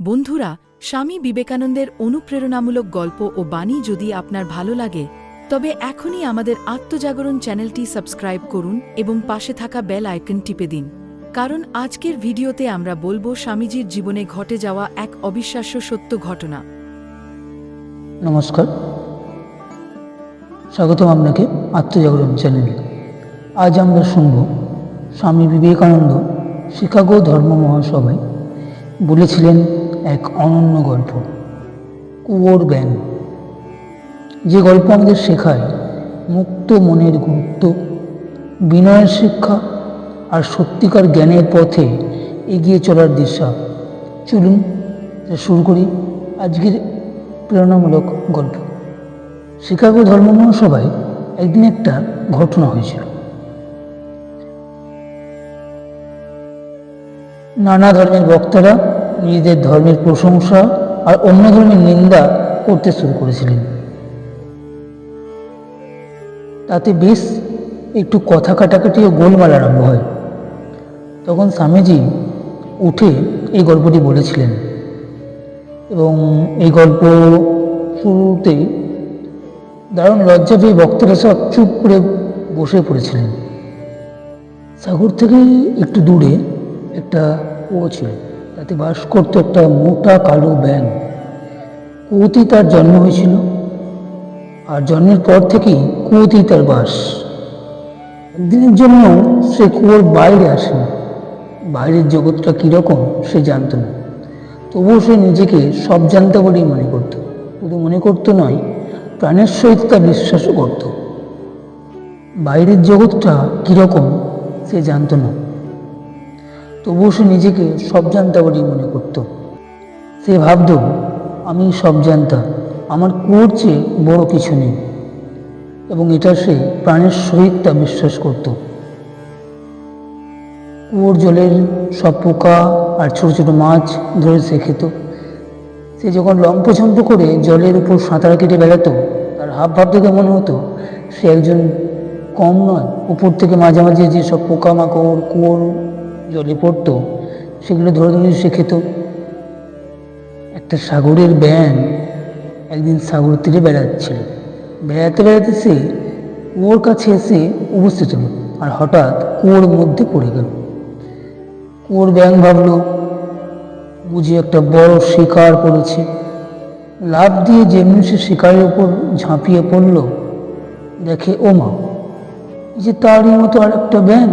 বন্ধুরা, স্বামী বিবেকানন্দের অনুপ্রেরণামূলক গল্প ও বাণী যদি আপনার ভালো লাগে, তবে এখনই আমাদের আত্মজাগরণ চ্যানেলটি সাবস্ক্রাইব করুন এবং পাশে থাকা বেল আইকন টিপে দিন। কারণ আজকের ভিডিওতে আমরা বলব, স্বামীজির জীবনে ঘটে যাওয়া এক অবিশ্বাস্য সত্য ঘটনা। নমস্কার। স্বাগতম আপনাকে আত্মজাগরণ চ্যানেলে। আজ আমরা শুনব, স্বামী বিবেকানন্দ শিকাগো ধর্ম মহাসভায় বলেছিলেন এক অনন্য গল্প। কুয়োর জ্ঞান যে গল্প আমাদের শেখায় মুক্ত মনের গুরুত্ব, বিনয়ের শিক্ষা আর সত্যিকার জ্ঞানের পথে এগিয়ে চলার দিশা। চলুন শুরু করি আজকের প্রেরণামূলক গল্প। শিকাগো ধর্ম মহাসভায় একদিন একটা ঘটনা হয়েছিল। নানা ধর্মের বক্তারা নিজেদের ধর্মের প্রশংসা আর অন্য ধর্মের নিন্দা করতে শুরু করেছিলেন। তাতে বেশ একটু কথা কাটাকাটি ও গোলমাল আরম্ভ হয়। তখন স্বামীজি উঠে এই গল্পটি বলেছিলেন এবং এই গল্প শুরুতে দারুণ লজ্জা পেয়ে ভক্তরা সব চুপ করে বসে পড়েছিলেন। সাগর থেকে একটু দূরে একটা কুয়ো ছিল। তাতে বাস করতো একটা মোটা কালো ব্যাং কুয়োতেই তার জন্ম হয়েছিল। আর জন্মের পর থেকেই কুয়োতেই তার বাস। একদিনের জন্য সে কুয়োর বাইরে আসেনি। বাইরের জগৎটা কীরকম সে জানতো না। তবুও সে নিজেকে সব জানতে বলেই মনে করত। শুধু মনে করতো নয়, প্রাণের সহিত তা বিশ্বাসও করত। বাইরের জগৎটা কীরকম সে জানতো না। তবুও সে নিজেকে সব জানতা বলেই মনে করত। সে ভাবত, আমি সব জানতা আমার কুয়োর চেয়ে বড় কিছু নেই। এবং এটা সে প্রাণের সহিত তা বিশ্বাস করতো। কুয়োর জলের সব পোকা আর ছোট ছোট মাছ ধরে সে খেত। সে যখন লম্পঝম্প করে জলের উপর সাঁতার কেটে বেড়াতো, তার হাব ভাব দেখে মনে হতো, সে একজন কম নয়। উপর থেকে মাঝে মাঝে যে সব পোকামাকড়, কুয়োর জলে পড়তো সেগুলো ধরে ধরে সে খেত। একটা সাগরের ব্যান একদিন সাগর তীরে বেড়াচ্ছিল। বেড়াতে বেড়াতে সে কুয়োর কাছে এসে উপস্থিত হলো আর হঠাৎ কুয়োর মধ্যে পড়ে গেল। কুয়োর ব্যাং ভাবলো, বুঝি একটা বড় শিকার পড়েছে। লাভ দিয়ে যেমনি সে শিকারের উপর ঝাঁপিয়ে পড়ল, দেখে ও মা যে তারই মতো আর একটা ব্যাং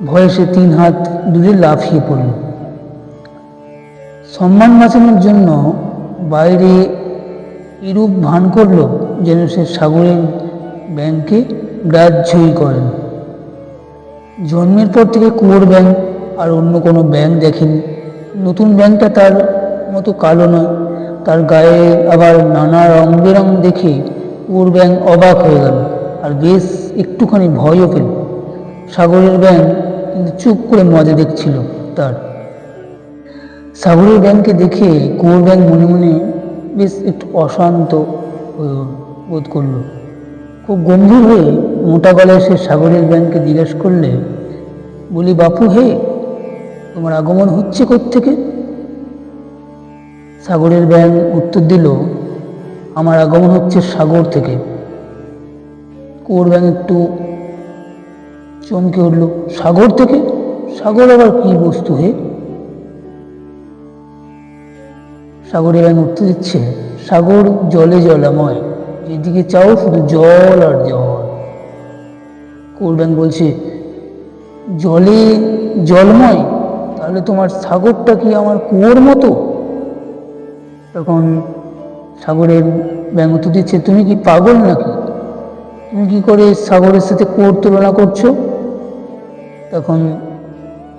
ভয়ে সে তিন হাত দূরে লাফিয়ে পড়ল। সম্মান বাঁচানোর জন্য বাইরে এরূপ ভান করল যেন সে সাগরের ব্যাংকে গ্রাহ্যই করেন জন্মের পর থেকে কুয়োর ব্যাংক আর অন্য কোনো ব্যাংক দেখেনি। নতুন ব্যাংকটা তার মতো কালো নয়। তার গায়ে আবার নানা রং বেরং দেখে কুয়োর ব্যাংক অবাক হয়ে গেল। আর বেশ একটুখানি ভয়ও পেল। সাগরের ব্যাংক কিন্তু চুপ করে মজা দেখছিল তার। সাগরের ব্যাংকে দেখে কুয়োর ব্যাংক মনে মনে বেশ একটু অশান্ত বোধ করল। খুব গম্ভীর হয়ে মোটা গলায় সে সাগরের ব্যাংকে জিজ্ঞেস করলে, বলি বাপু হে, তোমার আগমন হচ্ছে থেকে সাগরের ব্যাং উত্তর দিল, আমার আগমন হচ্ছে সাগর থেকে। কুয়োর ব্যাং একটু চমকে উঠল সাগর থেকে। সাগর আবার কি বস্তু হে? সাগরে ব্যাং উত্তর দিচ্ছে। সাগর জলে জলাময়। যেদিকে চাও শুধু জল আর জল। কুয়োর ব্যাং বলছে, জলে জলময়, তাহলে তোমার সাগরটা কি আমার কুয়োর মতো? তখন সাগরের ব্যঙ্গত দিচ্ছে তুমি কি পাগল নাকি? তুমি কি করে সাগরের সাথে কুয়োর তুলনা করছ? তখন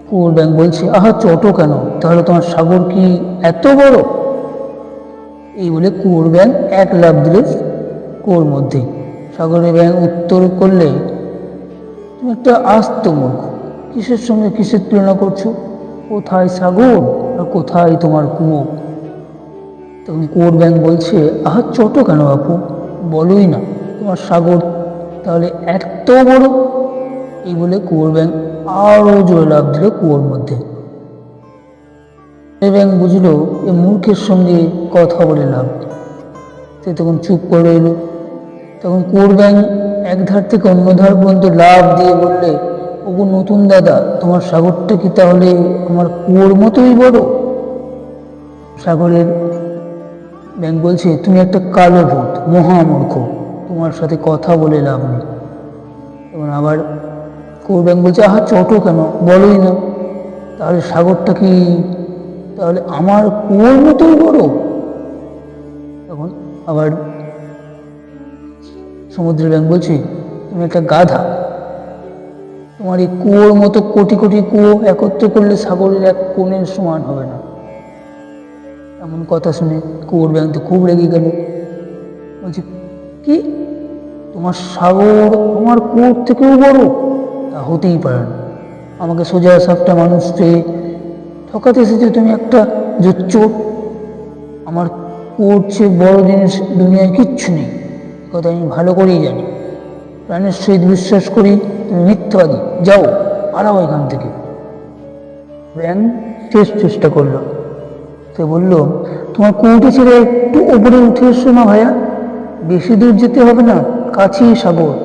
কুয়োর ব্যাং বলছে, আহা ছোটো কেন? তাহলে তোমার সাগর কি এত বড়? এই বলে কুয়োর ব্যাং এক লাভ দিলে কুয়োর মধ্যে। সাগরের ব্যাং উত্তর করলে, তুমি একটা আস্ত মূর্খ, কিসের সঙ্গে কিসের তুলনা করছ? কোথায় সাগর আর কোথায় তোমার কুয়ো তখন কুয়োর ব্যাং বলছে, আহা ছোটো কেন বাপু? বলোই না, তোমার সাগর তাহলে এত বড়? এই বলে কুয়োর ব্যাং আরও জোরে লাভ দিল কুয়োর মধ্যে। ব্যাং বুঝলো এ মূর্খের সঙ্গে কথা বলে লাভ সে তখন চুপ করে রইল তখন কুয়োর ব্যাং এক ধার থেকে অন্য ধার পর্যন্ত লাভ দিয়ে বললে, ওগো নতুন দাদা, তোমার সাগরটা কি তাহলে আমার কুয়োর মতোই বড়? সাগরের ব্যাং বলছে, তুমি একটা কালো ভূত, মহামূর্খ, তোমার সাথে কথা বলে লাভ নেই। এবং আবার কোর ব্যাং বলছে, আহা ছোট কেন? বলোই না তাহলে সাগরটা কি? তাহলে আমার কুয়োর মতোই বড়? তখন আবার সমুদ্রের ব্যাং বলছে, তুমি একটা গাধা। তোমার এই কুয়োর মতো কোটি কোটি কুয়ো একত্র করলে সাগরের এক কোণের সমান হবে না। এমন কথা শুনে কুয়োর ব্যাং তো খুব রেগে গেল। বলছে, কি? তোমার সাগর আমার কুয়োর থেকেও বড়? তা হতেই পারে না। আমাকে সোজা সাপটা মানুষকে ঠকাতে এসেছে, তুমি একটা জোচ্চোর আমার চেয়ে বড় জিনিস দুনিয়ায় কিচ্ছু নেই, কথা আমি ভালো করেই জানি। প্রাণের সহিত বিশ্বাস করি, তুমি মিথ্যাবাদী, যাও, পালাও এখান থেকে। ব্যাং শেষ চেষ্টা করল। সে বলল, তোমার কুয়োটি ছেড়ে একটু ওপরে উঠে এসো না ভাইয়া, বেশি দূর যেতে হবে না, কাছেই সাগর।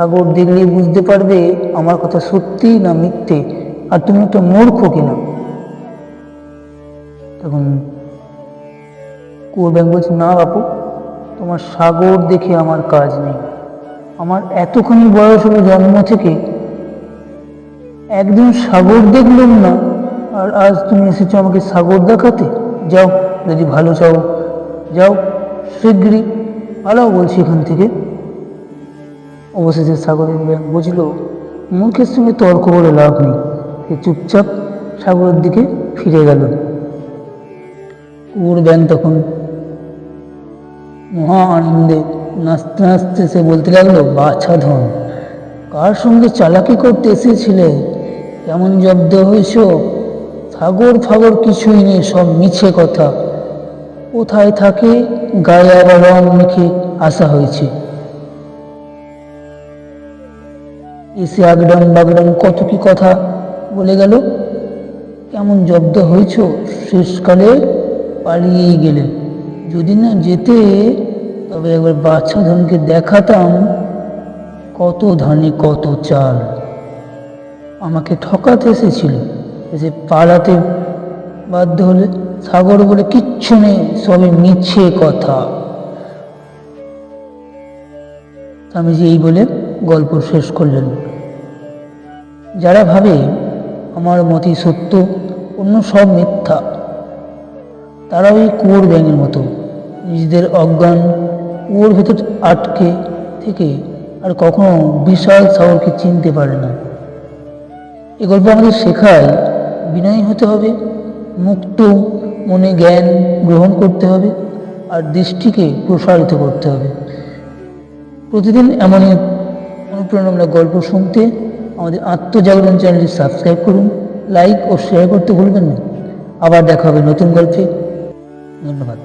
সাগর দেখলেই বুঝতে পারবে আমার কথা সত্যি না মিথ্যে। আর তুমি তো মূর্খ কিনা। তখন কুয়োর ব্যাং বলছে, না বাপু, তোমার সাগর দেখে আমার কাজ নেই। আমার এতখানি বয়স হলো জন্ম থেকে। একদিন সাগর দেখলাম না, আর আজ তুমি এসেছ আমাকে সাগর দেখাতে। যাও, যদি ভালো চাও। যাও শীঘ্রই পালাও বলছি এখান থেকে। অবশেষে সাগরের ব্যাং বুঝলো মূর্খের সঙ্গে তর্ক করে লাভ নেই। সে চুপচাপ সাগরের দিকে ফিরে গেল। কুকুর ব্যাং তখন মহা আনন্দে নাচতে নাচতে সে বলতে লাগল, বাছা ধন, কার সঙ্গে চালাকি করতে এসেছিলে? কেমন জব্দ হয়েছ? সাগর ফাগর কিছুই নেই, সব মিছে কথা। কোথায় থাকে গায়ে আবার রং মেখে আসা হয়েছে? এসে আগডাম বাগডাম কত কি কথা বলে গেল। কেমন জব্দ হয়েছ? শেষকালে পালিয়ে গেলে। যদি না যেতে, তবে একবার বাচ্চা ধনকে দেখাতাম কত ধানে কত চাল। আমাকে ঠকাতে এসেছিল, এসে পালাতে বাধ্য হলে সাগর বলে কিচ্ছু নেই, সবই মিছে কথা। স্বামীজি এই বলে গল্প শেষ করলেন। যারা ভাবে আমার মতই সত্য, অন্য সব মিথ্যা তারা ওই কুয়োর ব্যাঙের মতো। নিজেদের অজ্ঞান কুয়োর ভেতর আটকে থেকে আর কখনো বিশাল সাগরকে চিনতে পারে না। এ গল্প আমাদের শেখায় বিনয়ী হতে হবে, মুক্ত মনে জ্ঞান গ্রহণ করতে হবে আর দৃষ্টিকে প্রসারিত করতে হবে। প্রতিদিন এমনই অনুপ্রেরণামূলক গল্প শুনতে আমাদের আত্মজাগরণ চ্যানেলটি সাবস্ক্রাইব করুন, লাইক ও শেয়ার করতে ভুলবেন না। আবার দেখা হবে নতুন গল্পে। ধন্যবাদ।